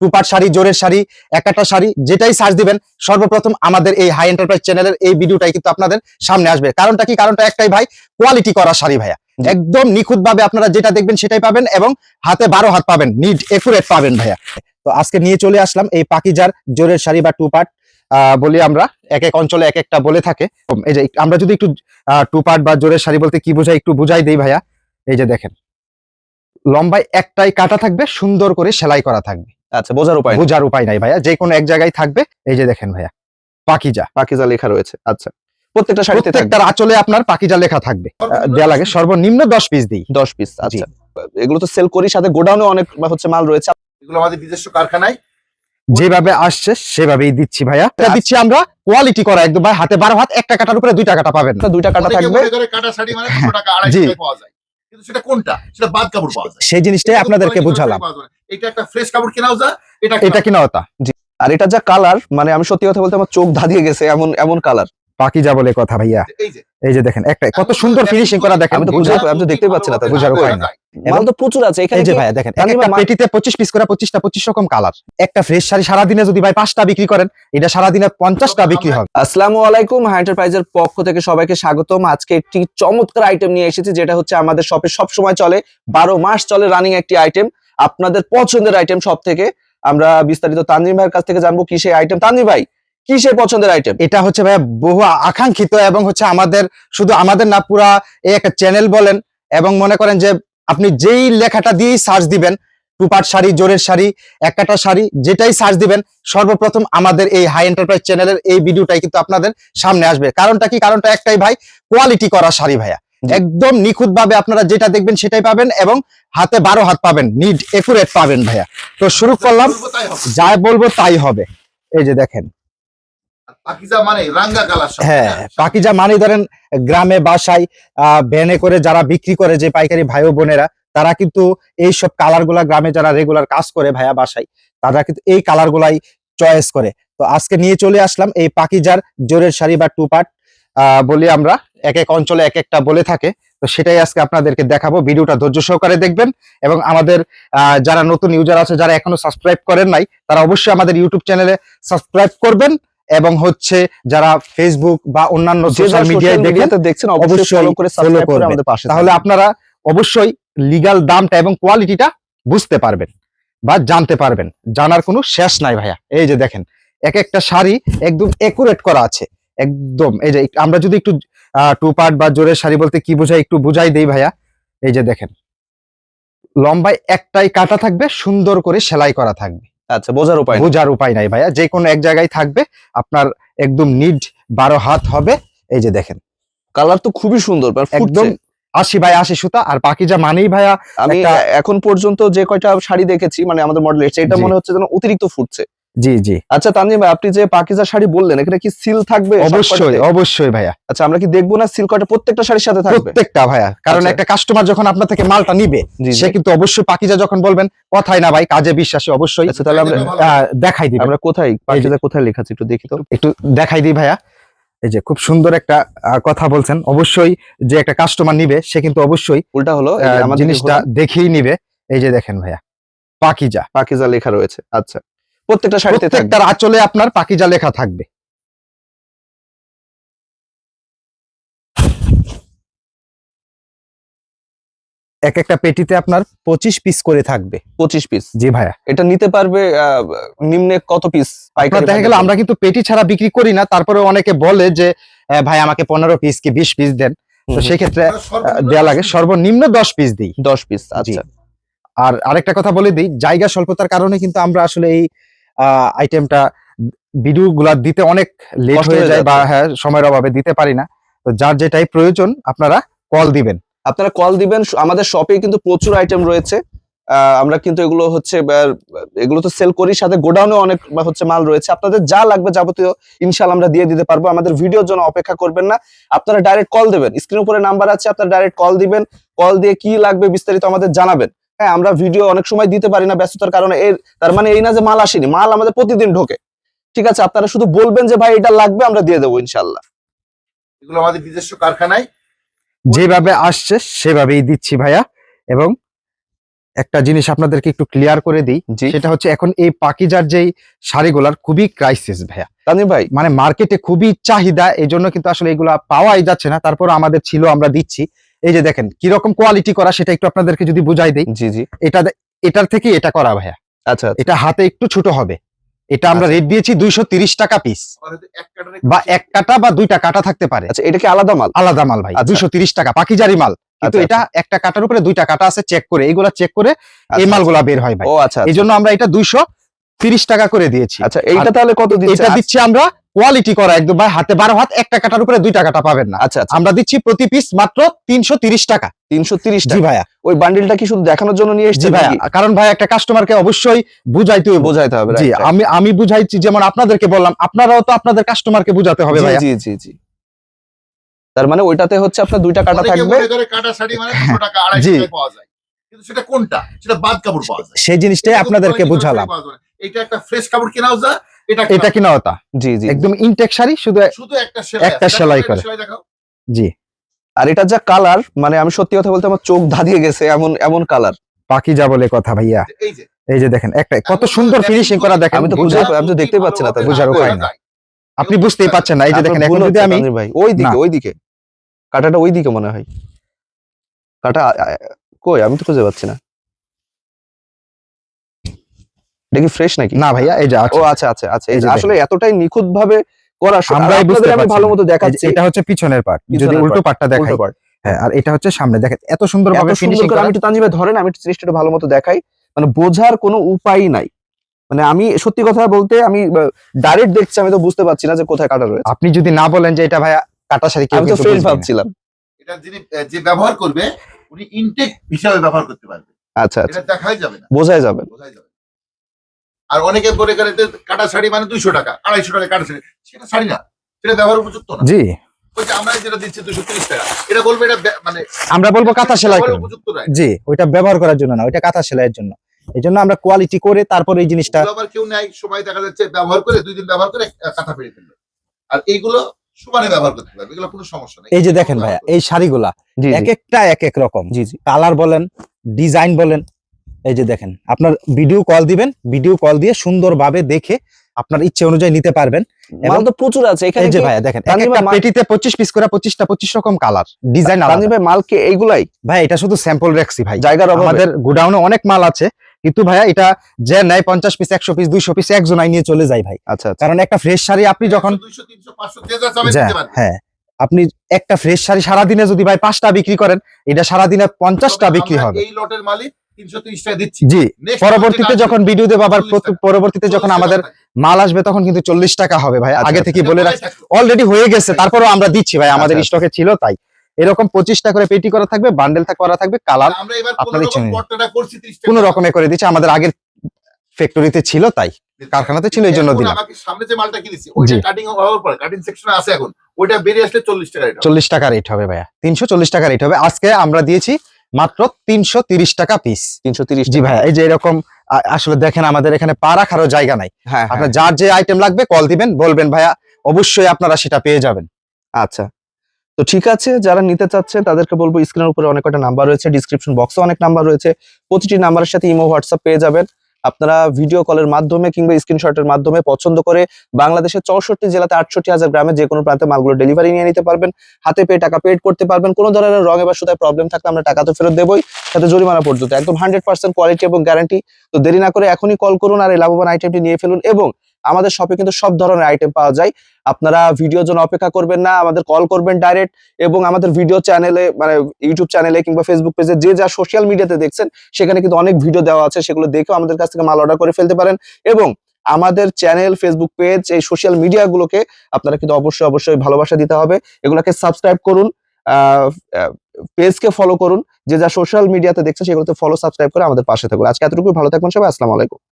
Two part sari জোরের শাড়ি একাটা শাড়ি যেটাই search দিবেন সর্বপ্রথম আমাদের এই হাই এন্টারপ্রাইজ চ্যানেলের এই ভিডিওটাই কিন্তু আপনাদের সামনে আসবে। কারণটা কি? কারণটা একটাই ভাই কোয়ালিটি করা শাড়ি ভাইয়া। একদম নিখুঁত ভাবে আপনারা যেটা দেখবেন সেটাই পাবেন এবং হাতে বারো হাত পাবেন নিট একুরেট পাবেন ভাইয়া। তো আজকে নিয়ে চলে আসলাম এই পাকিজার জোরের শাড়ি বা টু পার্ট বলি আমরা এক এক অঞ্চলে এক একটা বলে থাকে। এই যে আমরা যদি একটু টু পার্ট বা জোরের শাড়ি বলতে কি বোঝাই একটু বুঝাই দিই ভাইয়া। এই যে দেখেন লম্বায় একটাই কাটা থাকবে সুন্দর করে সেলাই করা থাকবে। আচ্ছা বোঝার উপায় বোঝার উপায় নাই ভাইয়া যে কোনো এক জায়গায় থাকবে। এই যে দেখেন ভাইয়া পাকিজা। পাকিজা লেখা রয়েছে আচ্ছা। প্রত্যেকটা শাড়িতে প্রত্যেকটার আঁচলে আপনার পাকিজা লেখা থাকবে। দেয়া লাগে সর্বনিম্ন দশ পিস দিই। দশ পিস আচ্ছা। এগুলো তো সেল করি সাথে গোডাউনে অনেক হচ্ছে মাল রয়েছে। এগুলো আমাদের নিজস্ব কারখানায়। যেভাবে আসছে সেভাবেই দিচ্ছি ভাইয়া। এটা দিচ্ছি আমরা কোয়ালিটি করা একদম ভাই হাতে বারো হাত একটা কাটার উপরে দুইটা কাটা পাবেন দুইটা কাটা থাকবে। কাটা শাড়ি মানে টাকা আড়াইশো জি। পাওয়া যায়। কিন্তু সেটা কোনটা? সেটা বাদ কাপড় পাওয়া যায়। সেই জিনিসটাই আপনাদেরকে বোঝালাম। না। এটা একটা ফ্রেশ কাপড় কেনাও এটা এটা নতা আর এটা যা কালার মানে আমি সত্যি কথা বলতে আমার চোখ ধাঁধিয়ে গেছে এমন এমন কালার বাকি যা বলে কথা ভাইয়া। এই যে দেখেন একটা কত সুন্দর ফিনিশিং করা দেখেন। আমি তো বুঝা- বুঝা- আমি তো দেখতেই পাচ্ছি না তাই। বুঝার উপায় নাই। মাল তো প্রচুর আছে। এখানে যে ভাইয়া দেখেন একটা পেটিতে পঁচিশ পিস করে পঁচিশটা পঁচিশ রকম কালার একটা ফ্রেশ শাড়ি সারাদিনে যদি ভাই পাঁচটা বিক্রি করেন এটা সারাদিনে পঞ্চাশটা বিক্রি হবে আসসালামু আলাইকুম হাই এন্টারপ্রাইজের পক্ষ থেকে সবাইকে স্বাগতম। আজকে একটি চমৎকার আইটেম নিয়ে এসেছি যেটা হচ্ছে আমাদের শপে সব সময় চলে বারো মাস চলে রানিং একটি আইটেম আপনাদের পছন্দের আইটেম সব থেকে আমরা বিস্তারিত তানজিম ভাইয়ের কাছ থেকে জানব কি সেই আইটেম তানজিম ভাই কি সেই পছন্দের আইটেম এটা হচ্ছে ভাইয়া বহু আকাঙ্ক্ষিত এবং হচ্ছে আমাদের শুধু আমাদের না পুরা এই একটা চ্যানেল বলেন এবং মনে করেন যে আপনি যেই লেখাটা দিয়েই সার্চ দিবেন টুপাট শাড়ি জোরের শাড়ি একাটা শাড়ি যেটাই সার্চ দিবেন সর্বপ্রথম আমাদের এই হাই এন্টারপ্রাইজ চ্যানেলের এই ভিডিওটাই কিন্তু আপনাদের সামনে আসবে। কারণটা কি? কারণটা একটাই ভাই কোয়ালিটি করা শাড়ি ভাইয়া। একদম নিখুঁত ভাবে আপনারা যেটা দেখবেন সেটাই পাবেন এবং হাতে বারো হাত পাবেন নিট একুরেট পাবেন ভাইয়া। তো শুরু করলাম যা বলব তাই হবে। এই যে দেখেন পাকিজা মানে হ্যাঁ পাকিজা মানে ধরেন গ্রামে, বাসায় ভ্যানে করে যারা বিক্রি করে যে পাইকারি ভাই বোনেরা, তারা কিন্তু এই সব কালার গ্রামে যারা রেগুলার কাজ করে ভাইয়া বাসায়, তারা কিন্তু এই কালার গুলাই চয়েস করে। তো আজকে নিয়ে চলে আসলাম এই পাকিজার জোরের শাড়ি বা টু পার্ট বলি আমরা, এক এক অঞ্চলে এক একটা বলে থাকে। তো সেটাই আজকে আপনাদেরকে দেখাবো, ভিডিওটা ধৈর্য সহকারে দেখবেন। এবং আমাদের যারা নতুন ইউজার আছে, যারা এখনও সাবস্ক্রাইব করেন নাই, তারা অবশ্যই আমাদের ইউটিউব চ্যানেলে সাবস্ক্রাইব করবেন। এবং হচ্ছে যারা ফেসবুক বা অন্যান্য সোশ্যাল মিডিয়ায় মিডিয়াতে দেখছেন অবশ্যই অবশ্যই ফলো করে সাবস্ক্রাইব করে আমাদের পাশে তাহলে আপনারা অবশ্যই লিগ্যাল দামটা এবং কোয়ালিটিটা বুঝতে পারবেন বা জানতে পারবেন। জানার কোনো শেষ নাই ভাইয়া। এই যে দেখেন এক একটা শাড়ি একদম একুরেট করা আছে। একদম এই যে আমরা যদি একটু টু পার্ট বা জোরের শাড়ি বলতে কি বোঝাই একটু বুঝাই দেই ভাইয়া। এই যে দেখেন লম্বায় একটাই কাটা থাকবে সুন্দর করে সেলাই করা থাকবে। আচ্ছা বোঝার উপায় বোঝার উপায় নাই ভাইয়া যে কোনো এক জায়গায় থাকবে আপনার একদম নিড বারো হাত হবে। এই যে দেখেন। কালার তো খুবই সুন্দর একদম। আশি বাই আশি সুতা আর বাকি যা মানেই ভাইয়া আমি এখন পর্যন্ত যে কয়টা শাড়ি দেখেছি মানে আমাদের মডেল এসছে এটা মনে হচ্ছে যেন অতিরিক্ত ফুটছে। জি জি। আচ্ছা তানজিম ভাই আপনি যে পাকিজা শাড়ি বললেন এখানে কি সিল থাকবে? অবশ্যই অবশ্যই ভাইয়া। আচ্ছা আমরা কি দেখব না সিল কয়টা? প্রত্যেকটা শাড়ির সাথে থাকবে? প্রত্যেকটা ভাইয়া। কারণ আচ্ছা। একটা কাস্টমার যখন আপনার থেকে মালটা নিবে। সে কিন্তু অবশ্যই পাকিজা যখন বলবেন কথাই না ভাই কাজে বিশ্বাসী অবশ্যই। আচ্ছা তাহলে আমরা দেখাই দিই আমরা কোথায় পাকিজা কোথায় লেখা আছে একটু দেখি তো। একটু দেখাই দিই ভাইয়া। এই যে খুব সুন্দর একটা কথা বলছেন। অবশ্যই যে একটা কাস্টমার নিবে সে কিন্তু অবশ্যই উল্টা হলো জিনিসটা দেখেই নিবে। এই যে দেখেন ভাইয়া পাকিজা। পাকিজা লেখা রয়েছে আচ্ছা। প্রত্যেকটা শাড়িতে প্রত্যেকটার আঁচলে আপনার পাকিজা লেখা থাকবে। এক একটা পেটিতে আপনার পঁচিশ পিস করে থাকবে। পঁচিশ পিস জি ভাইয়া। এটা নিতে পারবে নিম্নে কত পিস দেখা গেল আমরা কিন্তু পেটি ছাড়া বিক্রি করি না তারপরে অনেকে বলে যে আহ, ভাই আমাকে পনেরো পিস কি বিশ পিস দেন? তো সেক্ষেত্রে দেয়া লাগে। সর্বনিম্ন দশ পিস দিই। দশ পিস আচ্ছা। আর আরেকটা কথা বলে দিই জায়গা স্বল্পতার কারণে কিন্তু আমরা আসলে এই আইটেমটা ভিডিও গুলা দিতে অনেক লেট হয়ে যায় বা হ্যাঁ সময়ের অভাবে দিতে পারি না। তো যার যেটাই প্রয়োজন আপনারা কল দিবেন। আপনারা কল দিবেন আমাদের শপে কিন্তু প্রচুর আইটেম রয়েছে। আমরা কিন্তু এগুলো হচ্ছে এগুলো তো সেল করি সাথে গোডাউনে অনেক হচ্ছে মাল রয়েছে। আপনাদের যা লাগবে যাবতীয় ইনশাল আমরা দিয়ে দিতে পারব। আমাদের ভিডিওর জন্য অপেক্ষা করবেন না। আপনারা ডাইরেক্ট কল দেবেন। স্ক্রিন উপরে নাম্বার আছে আপনারা ডাইরেক্ট কল দিবেন। কল দিয়ে কি লাগবে বিস্তারিত আমাদের জানাবেন। হ্যাঁ আমরা ভিডিও অনেক সময় দিতে পারি না ব্যস্ততার কারণে। এর তার মানে এই না যে মাল আসেনি মাল আমাদের প্রতিদিন ঢোকে। ঠিক আছে আপনারা শুধু বলবেন যে ভাই এটা লাগবে আমরা দিয়ে দেবো ইনশাল্লাহ। এগুলো আমাদের নিজস্ব কারখানায়। যেভাবে আসছে সেভাবেই দিচ্ছি ভাইয়া। এবং একটা জিনিস আপনাদেরকে একটু ক্লিয়ার করে দিই সেটা হচ্ছে এখন এই পাকিজার যেই শাড়িগুলার খুবই ক্রাইসিস ভাইয়া। ভাই। মানে মার্কেটে খুবই চাহিদা এই জন্য কিন্তু আসলে এগুলা পাওয়াই যাচ্ছে না। তারপর আমাদের ছিল আমরা দিচ্ছি। এই যে দেখেন কীরকম কোয়ালিটি করা সেটা একটু আপনাদেরকে যদি বুঝাই দেই। জি জি। এটা এটার থেকে এটা করা ভাইয়া। আচ্ছা আচ্ছা। এটা হাতে একটু ছোট হবে। এটা আমরা আচ্ছা। রেট দিয়েছি দুইশো টাকা পিস বা এক কাটা বা দুইটা কাটা থাকতে পারে। আচ্ছা এটা কি আলাদা মাল? আলাদা মাল ভাই আচ্ছা। দুইশো টাকা পাকিজারি মাল। কিন্তু আচ্ছা, এটা একটা কাটার উপরে দুইটা কাটা আছে চেক করে। এইগুলা চেক করে এই আচ্ছা, মালগুলা বের হয় ভাই। ও আচ্ছা এই জন্য আমরা এটা দুইশো তিরিশ টাকা করে দিয়েছি। আচ্ছা এইটা তাহলে কত দিচ্ছে? এটা দিচ্ছি আমরা কোয়ালিটি করা একদম ভাই হাতে বারো হাত একটা কাটার উপরে দুইটা কাটা পাবেন না। আচ্ছা আচ্ছা। আমরা দিচ্ছি প্রতি পিস মাত্র তিনশো তিরিশ টাকা। তিনশো তিরিশ জি টাকা। ভাইয়া। ওই বান্ডিলটা কি শুধু দেখানোর জন্য নিয়ে এসেছে ভাইয়া। কারণ ভাই একটা কাস্টমারকে অবশ্যই বুঝাইতে হবে বোঝাইতে হবে জি. আমি আমি বুঝাইছি যেমন আপনাদেরকে বললাম আপনারাও তো আপনাদের কাস্টমারকে বুঝাতে হবে জি, ভাইয়া। জি জি জি। তার মানে ওইটাতে হচ্ছে আপনার দুইটা কাটা থাকবে। কাটা শাড়ি মানে টাকা আড়াইশো জি। টাকায় পাওয়া যায়। কিন্তু সেটা কোনটা? সেটা বাদ কাপড় পাওয়া যায়। সেই জিনিসটাই আপনাদেরকে বুঝালাম। যায়। এটা একটা ফ্রেশ কাপড় কেনাও যা এটা এটা কিনা হতা জি জি একদম ইনটেক শাড়ি শুধু শুধু একটা সেলাই একটা সেলাই করে। জি। আর এটা যা কালার মানে আমি সত্যি কথা বলতে আমার চোখ ধাঁধিয়ে গেছে এমন এমন কালার। পাখি যা বলে কথা ভাইয়া। এই যে এই যে। দেখেন একটা কত সুন্দর ফিনিশিং করা দেখেন আমি তো বুঝা- বুঝে- আমি তো দেখতে পাচ্ছি না, তাহলে বুঝার উপায় নাই। আপনি বুঝতেই পাচ্ছেন না এই যে দেখেন এখন যদি আমি ভাই ওই দিকে ওই দিকে। কাটাটা ওই দিকে মনে হয়। কাটা কই? আমি তো খুঁজে পাচ্ছি না। এটা কি ফ্রেশ নাকি? না ভাইয়া এই যে ও আচ্ছা আচ্ছা আচ্ছা। এই যে আসলে এতটাই নিখুঁত ভাবে করা আমরাই বুঝতে পারছি। ভালো মতো দেখাচ্ছি। এটা হচ্ছে পিছনের পার্ট যদি উল্টো পার্টটা দেখাই। হ্যাঁ আর এটা হচ্ছে সামনে। দেখেন এত সুন্দর ভাবে ফিনিশিং করা। আমি একটু তানজিবে ধরেন আমি একটু জিনিসটা ভালো মতো দেখাই। মানে বোঝার কোনো উপায় নাই। মানে আমি সত্যি কথা বলতে আমি ডাইরেক্ট দেখছি আমি তো বুঝতে পারছি না যে কোথায় কাটা রয়েছে। আপনি যদি না বলেন যে এটা ভাইয়া কাটা কেউ আমি তো ফ্রেশ ভাবছিলাম। এটা যিনি যে ব্যবহার করবে উনি ইনটেক হিসাবে ব্যবহার করতে পারবে। আচ্ছা আচ্ছা। এটা দেখাই যাবে না। বোঝাই যাবে বোঝাই যাবে। আর অনেকে বলে গেলে কাটা শাড়ি মানে দুইশো টাকা আড়াইশো টাকা কাটা শাড়ি সেটা শাড়ি না সেটা ব্যবহার উপযুক্ত না। জি। আমরা যেটা দিচ্ছি দুশো টাকা। এটা বলবে এটা মানে আমরা বলব কাঁথা সেলাই উপযুক্ত জি ওইটা ব্যবহার করার জন্য না ওইটা কাঁথা সেলাইয়ের জন্য। এই জন্য আমরা কোয়ালিটি করে তারপর এই জিনিসটা আবার কেউ নেয় সময় দেখা যাচ্ছে ব্যবহার করে দুই দিন ব্যবহার করে কাঁথা ফেলে ফেলল। আর এইগুলো সমানে ব্যবহার করতে পারবে এগুলো কোনো সমস্যা নেই। এই যে দেখেন ভাইয়া এই শাড়িগুলা এক একটা এক এক রকম। জি জি। কালার বলেন ডিজাইন বলেন এই যে দেখেন আপনার ভিডিও কল দিবেন ভিডিও কল দিয়ে সুন্দরভাবে দেখে আপনার ইচ্ছে অনুযায়ী নিতে পারবেন। মাল তো প্রচুর আছে এখানে যে ভাইয়া দেখেন একটা পেটিতে পঁচিশ পিস করে পঁচিশটা পঁচিশ রকম কালার ডিজাইন তানজিম ভাই মাল কি এইগুলাই? ভাই এটা শুধু স্যাম্পল রাখছি ভাই। জায়গার আমাদের গোডাউনে অনেক মাল আছে কিন্তু ভাইয়া এটা যে নেয় পঞ্চাশ পিস একশো পিস দুইশো পিস একজনাই নিয়ে চলে যায় ভাই। আচ্ছা আচ্ছা। কারণ একটা ফ্রেশ শাড়ি আপনি যখন দুইশো তিনশো পাঁচশো যে যা চাবে দিতে পারবে হ্যাঁ আপনি একটা ফ্রেশ শাড়ি সারাদিনে যদি ভাই পাঁচটা বিক্রি করেন এটা সারাদিনে পঞ্চাশটা বিক্রি হবে। এই লটের মালিক জি পরবর্তীতে যখন ভিডিও দেবো আবার পরবর্তীতে যখন আমাদের মাল আসবে তখন কিন্তু চল্লিশ টাকা হবে ভাই। আচ্ছা, আগে আচ্ছা। থেকে বলে বলাই রাখ থাকল। অলরেডি হয়ে গেছে তারপরেও আমরা দিচ্ছি ভাই। আমাদের আচ্ছা, স্টকে ছিল তাই। এরকম পঁচিশটা করে পেটি করা থাকবে বান্ডেল করা থাকবে কালার আমরা আপনার ইচ্ছে রকম নেই। পর্দাটা করছি 30 টাকা। কোন রকমে করে দিচ্ছে আমাদের আগের ফ্যাক্টরিতে ছিল তাই কারখানাতে ছিল এই জন্য দিলাম। সামনে যে মালটা কিনেছি ওইটা কাটিং হওয়ার পর কাটিং সেকশনে আছে এখন ওইটা বেরিয়ে আসলে চল্লিশ টাকা চল্লিশ টাকা রেট হবে ভাইয়া তিনশো চল্লিশ টাকা রেট হবে। আজকে আমরা দিয়েছি মাত্র তিনশো তিরিশ টাকা পিস তিনশো তিরিশ জি ভাইয়া এই যে এরকম আসলে দেখেন আমাদের এখানে পা রাখারও জায়গা নাই। হ্যাঁ আপনার হ্যাঁ, যার যে আইটেম লাগবে কল দিবেন বলবেন ভাইয়া অবশ্যই আপনারা সেটা পেয়ে যাবেন। আচ্ছা। তো ঠিক আছে যারা নিতে চাচ্ছে তাদেরকে বলব স্ক্রিনের উপরে অনেক কটা নাম্বার রয়েছে ডিসক্রিপশন বক্সে অনেক নাম্বার রয়েছে। প্রতিটি নাম্বারের সাথে ইমো হোয়াটসঅ্যাপ পেয়ে যাবেন। আপনারা ভিডিও কলের মাধ্যমে কিংবা স্ক্রিনশটের মাধ্যমে পছন্দ করে বাংলাদেশের চৌষট্টি জেলাতে আটষট্টি হাজার গ্রামে যে কোনো প্রান্তে মালগুলো ডেলিভারি নিয়ে নিতে পারবেন। হাতে পেয়ে টাকা পেড করতে পারবেন। কোনো ধরনের রঙে বা সুতায় প্রবলেম থাকলে আমরা টাকা তো ফেরত দেবই, সাথে জরিমানা পর্যন্ত। একদম হান্ড্রেড পার্সেন্ট কোয়ালিটি এবং গ্যারান্টি তো দেরি না করে এখনই কল করুন আর এই লাভবান আইটেমটি নিয়ে ফেলুন এবং আমাদের শপে কিন্তু সব ধরনের আইটেম পাওয়া যায়। আপনারা ভিডিওর জন্য অপেক্ষা করবেন না, আমাদের কল করবেন ডাইরেক্ট এবং আমাদের ভিডিও চ্যানেলে মানে ইউটিউব চ্যানেলে কিংবা ফেসবুক পেজে যে যা সোশ্যাল মিডিয়াতে দেখছেন, সেখানে কিন্তু অনেক ভিডিও দেওয়া আছে, সেগুলো দেখেও আমাদের কাছ থেকে মাল অর্ডার করে ফেলতে পারেন এবং আমাদের চ্যানেল ফেসবুক পেজ এই সোশ্যাল মিডিয়াগুলোকে আপনারা কিন্তু অবশ্যই অবশ্যই ভালোবাসা দিতে হবে। এগুলোকে সাবস্ক্রাইব করুন পেজকে ফলো করুন, যে যা সোশ্যাল মিডিয়াতে দেখছেন, সেগুলোতে ফলো সাবস্ক্রাইব করে আমাদের পাশে থাকুন। আজকে এতটুকু ভালো থাকবেন সবাই, আসসালামু আলাইকুম।